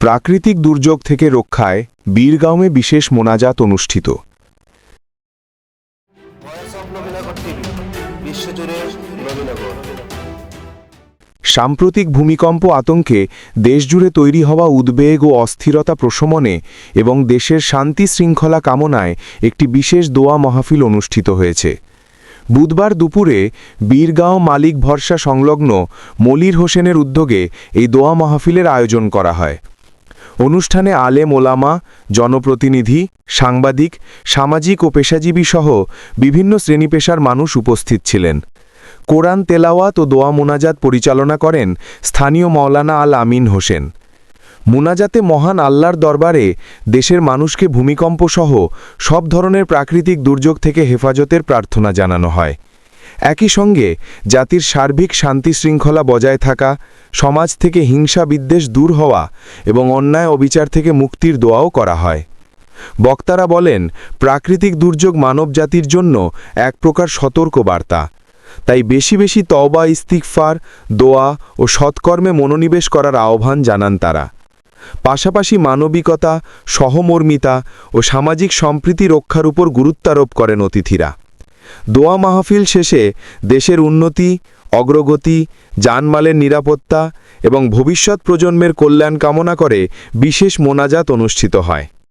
প্রাকৃতিক দুর্যোগ থেকে রক্ষায় বীরগাঁওয়ে বিশেষ মোনাজাত অনুষ্ঠিত। সাম্প্রতিক ভূমিকম্প আতঙ্কে দেশজুড়ে তৈরি হওয়া উদ্বেগ ও অস্থিরতা প্রশমনে এবং দেশের শান্তি শৃঙ্খলা কামনায় একটি বিশেষ দোয়া মাহফিল অনুষ্ঠিত হয়েছে। বুধবার দুপুরে বীরগাঁও মালিক ভরসা সংলগ্ন মলির হোসেনের উদ্যোগে এই দোয়া মাহফিলের আয়োজন করা হয়। অনুষ্ঠানে আলেম ওলামা, জনপ্রতিনিধি, সাংবাদিক, সামাজিক ও পেশাজীবী সহ বিভিন্ন শ্রেণীপেশার মানুষ উপস্থিত ছিলেন। কোরআন তেলাওয়াত ও দোয়া মোনাজাত পরিচালনা করেন স্থানীয় মওলানা আল আমিন হোসেন। মোনাজাতে মহান আল্লাহর দরবারে দেশের মানুষকে ভূমিকম্প সহ সব ধরনের প্রাকৃতিক দুর্যোগ থেকে হেফাজতের প্রার্থনা জানানো হয়। একই সঙ্গে জাতির সার্বিক শান্তি শৃঙ্খলা বজায় থাকা, সমাজ থেকে হিংসা বিদ্বেষ দূর হওয়া এবং অন্যায় অবিচার থেকে মুক্তির দোয়াও করা হয়। বক্তারা বলেন, প্রাকৃতিক দুর্যোগ মানব জাতির জন্য এক প্রকার সতর্ক বার্তা তাই বেশি বেশি তওবা ইস্তিকফার দোয়া ও সৎকর্মে মনোনিবেশ করার আহ্বান জানান তারা। পাশাপাশি মানবিকতা, সহমর্মিতা ও সামাজিক সম্প্রীতি রক্ষার উপর গুরুত্বারোপ করেন অতিথিরা। দোয়া মাহফিল শেষে দেশের উন্নতি, অগ্রগতি জানমালের নিরাপত্তা এবং ভবিষ্যৎ প্রজন্মের কল্যাণ কামনা করে বিশেষ মোনাজাত অনুষ্ঠিত হয়।